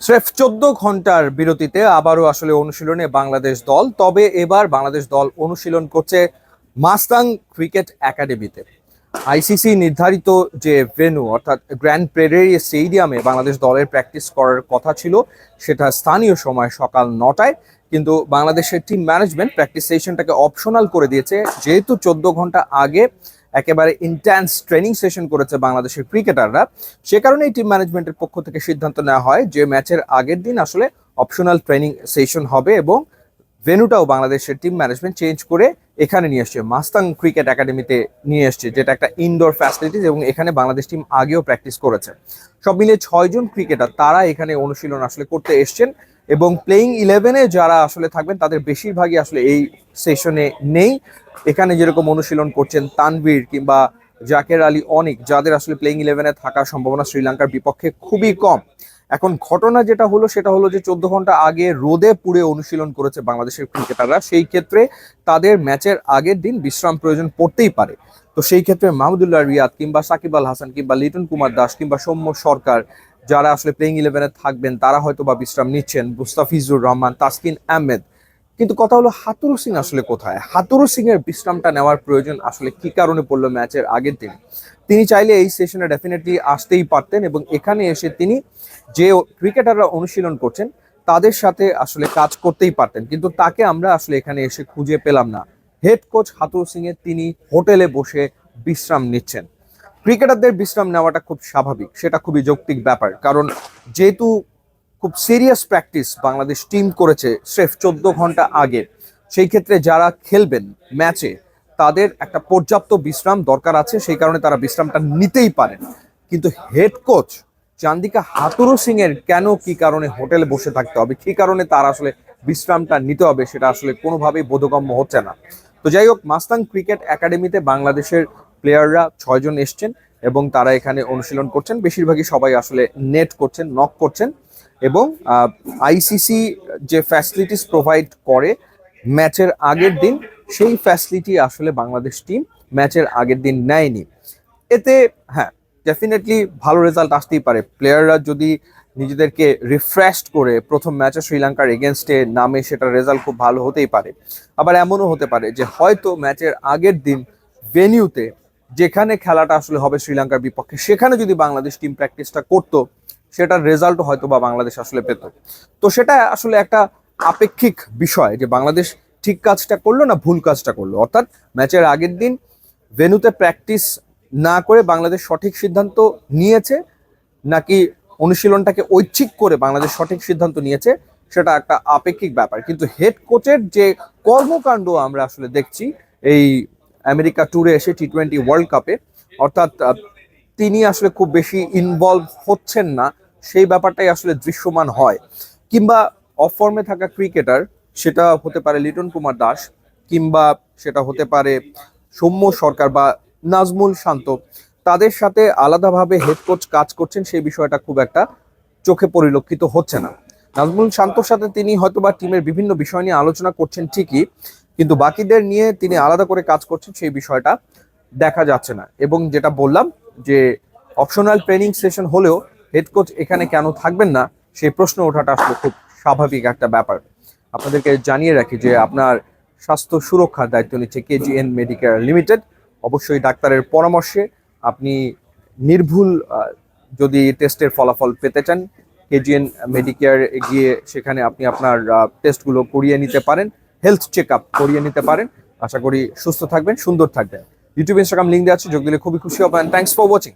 স্রেফ চোদ্দ ঘণ্টার বিরতিতে আবারও আসলে অনুশীলনে বাংলাদেশ দল, তবে এবার বাংলাদেশ দল অনুশীলন করছে মাস্তাং ক্রিকেট একাডেমিতে। আইসিসি নির্ধারিত যে ভেন্যু অর্থাৎ গ্র্যান্ড প্রেডারি স্টেডিয়ামে বাংলাদেশ দলের প্র্যাকটিস করার কথা ছিল, সেটা স্থানীয় সময় সকাল নটায়, কিন্তু বাংলাদেশের টিম ম্যানেজমেন্ট প্র্যাকটিস সেশনটাকে অপশনাল করে দিয়েছে। যেহেতু চোদ্দ ঘণ্টা আগে একেবারে ইন্টেন্স ট্রেনিং সেশন করেছে বাংলাদেশের ক্রিকেটাররা সে কারণে টিম ম্যানেজমেন্টের পক্ষ থেকে সিদ্ধান্ত নেওয়া হয় যে ম্যাচের আগের দিন আসলে অপশনাল ট্রেনিং সেশন হবে এবং ভেনুটাও বাংলাদেশের টিম ম্যানেজমেন্ট চেঞ্জ করে এখানে নিয়ে এসছে। মাস্তাং ক্রিকেট একাডেমিতে নিয়ে এসছে, যেটা একটা ইনডোর ফ্যাসিলিটিস এবং এখানে বাংলাদেশ টিম আগেও প্র্যাকটিস করেছে। সব মিলিয়ে ছয়জন ক্রিকেটার তারা এখানে অনুশীলন আসলে করতে এসছেন। এবং প্লেইং ইলেভেনে যারা আসলে থাকবেন, তাদের বেশিরভাগই আসলে এই সেশনে নেই। এখানে যেরকম অনুশীলন করছেন তানভীর কিংবা জাকের আলী অনিক, যাদের আসলে প্লেইং ইলেভেনে থাকার সম্ভাবনা শ্রীলঙ্কার বিপক্ষে খুবই কম। এখন ঘটনা যেটা হলো, সেটা হলো যে চোদ্দ ঘণ্টা আগে রোদে পুড়ে অনুশীলন করেছে বাংলাদেশের ক্রিকেটাররা। সেই ক্ষেত্রে তাদের ম্যাচের আগের দিন বিশ্রাম প্রয়োজন পড়তেই পারে। তো সেই ক্ষেত্রে মাহমুদুল্লাহ রিয়াদ কিংবা সাকিব আল হাসান কিংবা লিটন কুমার দাস কিংবা সৌম্য সরকার যারা আসলে প্লেইং ইলেভেনে থাকবেন, তারা হয়তো বা বিশ্রাম নিচ্ছেন। মুস্তাফিজুর রহমান, তাসকিন আহমেদ। কিন্তু কথা হলো, হাতুরু সিং আসলে কোথায়? হাতুরু সিং এর বিশ্রামটা নেওয়ার প্রয়োজন আসলে কি কারণে পড়ল ম্যাচের আগের দিন? তিনি চাইলে এই সেশনে ডেফিনেটলি আসতেই পারতেন এবং এখানে এসে তিনি যে ক্রিকেটাররা অনুশীলন করছেন, তাদের সাথে আসলে কাজ করতেই পারতেন। কিন্তু তাকে আমরা আসলে এখানে এসে খুঁজে পেলাম না। হেড কোচ হাতুরু সিং এর তিনি হোটেলে বসে বিশ্রাম নিচ্ছেন। ক্রিকেটারদের বিশ্রাম নেওয়াটা খুব স্বাভাবিক, সেটা খুবই যৌক্তিক ব্যাপার। কারণ যেহেতু খুব সিরিয়াস প্র্যাকটিস বাংলাদেশ টিম করেছে স্রেফ চোদ্দ ঘণ্টা আগে, সেই ক্ষেত্রে যারা খেলবেন ম্যাচে তাদের একটা পর্যাপ্ত বিশ্রাম দরকার আছে, সেই কারণে তারা বিশ্রামটা নিতেই পারেন কিন্তু head coach Chandika Hathurusingha এর কেন, কি কারণে হোটেলে বসে থাকতে হবে, কি কারণে তার আসলে বিশ্রামটা নিতে হবে, সেটা আসলে কোনোভাবেই বোধগম্য হচ্ছে না। তো যাই হোক মাস্তাং ক্রিকেট একাডেমিতে বাংলাদেশের প্লেয়াররা ছয়জন এসছেন এবং তারা এখানে অনুশীলন করছেন। বেশিরভাগই সবাই আসলে নেট করছেন নক করছেন এবং আইসিসি যে ফ্যাসিলিটিস প্রোভাইড করে ম্যাচের আগের দিন, সেই ফ্যাসিলিটি আসলে বাংলাদেশ টিম ম্যাচের আগের দিন নেয়নি। এতে হ্যাঁ ডেফিনেটলি ভালো রেজাল্ট আসতেই পারে। প্লেয়াররা যদি নিজেদেরকে রিফ্রেশড করে প্রথম ম্যাচে শ্রীলঙ্কার এগেনস্টে নামে, সেটা রেজাল্ট খুব ভালো হতেই পারে। আবার এমনও হতে পারে যে হয়তো ম্যাচের আগের দিন ভেনিউতে যেখানে খেলাটা আসলে হবে শ্রীলঙ্কার বিপক্ষে, সেখানে যদি বাংলাদেশ টিম প্র্যাকটিসটা করতো, সেটার রেজাল্ট হয়তো বা বাংলাদেশ আসলে পেত। তো সেটা আসলে একটা আপেক্ষিক বিষয় যে বাংলাদেশ ঠিক কাজটা করল না ভুল কাজটা করল। অর্থাৎ ম্যাচের আগের দিন ভেনুতে প্র্যাকটিস না করে বাংলাদেশ সঠিক সিদ্ধান্ত নিয়েছে, নাকি অনুশীলনটাকে ঐচ্ছিক করে বাংলাদেশ সঠিক সিদ্ধান্ত নিয়েছে, সেটা একটা আপেক্ষিক ব্যাপার। কিন্তু হেড কোচের যে কর্মকাণ্ড আমরা আসলে দেখছি, এই আমেরিকা ট্যুরে এসে টি টোয়েন্টি ওয়ার্ল্ড কাপে অর্থাৎ তিনি আসলে খুব বেশি ইনভলভ হচ্ছেন না, সেই ব্যাপারটাই আসলে দৃশ্যমান হয়। কিংবা অফ ফর্মে থাকা ক্রিকেটার সেটা হতে পারে লিটন কুমার দাস, কিংবা সেটা হতে পারে সৌম্য সরকার বা নাজমুল শান্ত। তাদের সাথে আলাদাভাবে হেড কোচ কাজ করছেন, সেই বিষয়টা খুব একটা চোখে পরিলক্ষিত হচ্ছে না। নাজমুল শান্তর সাথে তিনি হয়তোবা টিমের বিভিন্ন বিষয় নিয়ে আলোচনা করছেন ঠিকই কিন্তু বাকিদের নিয়ে তিনি আলাদা করে কাজ করছেন সেই বিষয়টা দেখা যাচ্ছে না। এবং যেটা বললাম যে অপশনাল ট্রেনিং সেশন হলেও হেড কোচ এখানে কেন থাকবেন না সেই প্রশ্ন ওঠাটা আসলে খুব স্বাভাবিক একটা ব্যাপার। আপনাদেরকে জানিয়ে রাখি যে আপনার স্বাস্থ্য সুরক্ষার দায়িত্ব নিচ্ছে কেজিএন মেডিকেয়ার লিমিটেড। অবশ্যই ডাক্তারের পরামর্শে আপনি নির্ভুল যদি টেস্টের ফলাফল পেতে চান, কেজিএন মেডিকেয়ার গিয়ে সেখানে আপনি আপনার টেস্টগুলো করিয়ে নিতে পারেন। হেলথ চেক আপ করিয়ে নিতে পারেন। আশা করি সুস্থ থাকবেন, সুন্দর থাকবেন। ইউটিউব ইনস্টাগ্রাম লিঙ্ক দেওয়া আছে, যোগ দিলে খুবই খুশি হবেন থ্যাংকস ফর ওয়াচিং